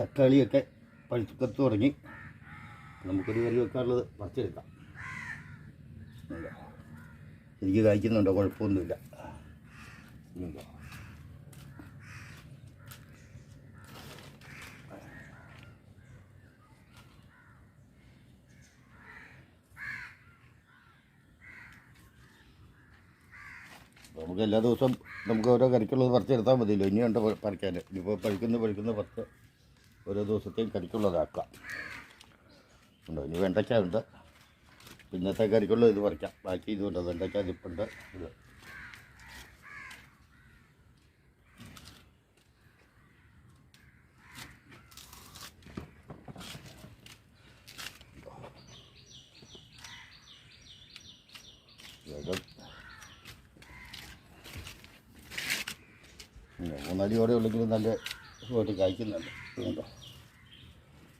തക്കാളിയൊക്കെ പഴുത്തുക്കത്ത് തുടങ്ങി നമുക്കൊരു കറി വെക്കാറുള്ളത് പറിച്ചെടുക്കാം? എനിക്ക് കഴിക്കുന്നുണ്ടോ കുഴപ്പമൊന്നുമില്ല ഉണ്ടോ? നമുക്ക് എല്ലാ ദിവസവും നമുക്ക് ഓരോ കറിക്കുള്ളത് പറിച്ചെടുത്താൽ മതിയല്ലോ. ഇനിയുണ്ട് പറിക്കാൻ. ഇനിയിപ്പോൾ പഴുക്കുന്ന പഴുക്കുന്ന പറിച്ച് ഓരോ ദിവസത്തെയും കറിക്കുള്ളതാക്കാം ഉണ്ടോ? ഇനി വെണ്ടയ്ക്ക ഉണ്ട്. ഇന്നത്തെ കറിക്കുള്ള ഇത് പറിക്കാം. ബാക്കി ഇതുണ്ട്. വെണ്ടയ്ക്ക ഇതിപ്പുണ്ട് ഇത് വേഗം ഇല്ല, മൂന്നടിയോടെ ഉള്ളെങ്കിലും നല്ല സുഖമായിട്ട് കായ്ക്കുന്നുണ്ട്. അതുകൊണ്ടോ.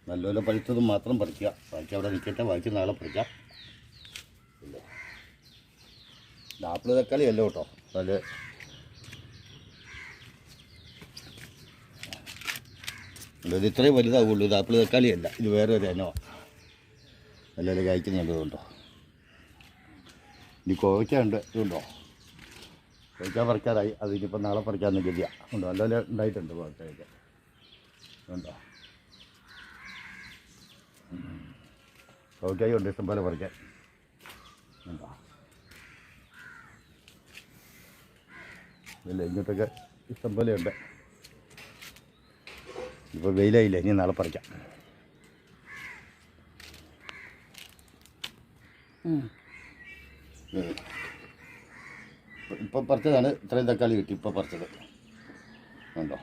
നല്ലപോലെ പഴുത്തത് മാത്രം പറിക്കുക. ബാക്കി അവിടെ നിൽക്കട്ടെ. ബാക്കി നാളെ പറിക്കാം. ഇല്ലേ ആപ്പിൾ തക്കാളി അല്ല കേട്ടോ. നല്ല ഇത് ഇത്രയും വലുതാവുള്ളൂ. ഇത് ആപ്പിൾ തക്കാളി അല്ല. ഇത് വേറെ ഒരു ഇനമാണ് നല്ലപോലെ കായ്ക്കുന്നുണ്ട്. ഇതുണ്ടോ ഇനി കോവയ്ക്ക ഉണ്ട്. ഇതുണ്ടോ? കോവയ്ക്ക പറിക്കാറായി. അത് ഇനിയിപ്പോൾ നാളെ പറിക്കാമെന്ന് ഗതിയ ഉണ്ടോ? നല്ലപോലെ ഉണ്ടായിട്ടുണ്ട് കഴിക്കാൻ ഉണ്ടോ? കോവയ്ക്കായി ഉണ്ട്. ഇഷ്ടം പോലെ പറിക്കാൻ. ഉണ്ടോ? ഇല്ല ഇങ്ങോട്ടൊക്കെ ഇഷ്ടം പോലെ ഉണ്ട്. ഇപ്പോൾ വെയിലായില്ല? ഇനി നാളെ പറിക്കാം. ഇപ്പം പറിച്ചതാണ് ഇത്രയും തക്കാളി കിട്ടി ഇപ്പോൾ പറിച്ചത്. ഉണ്ടോ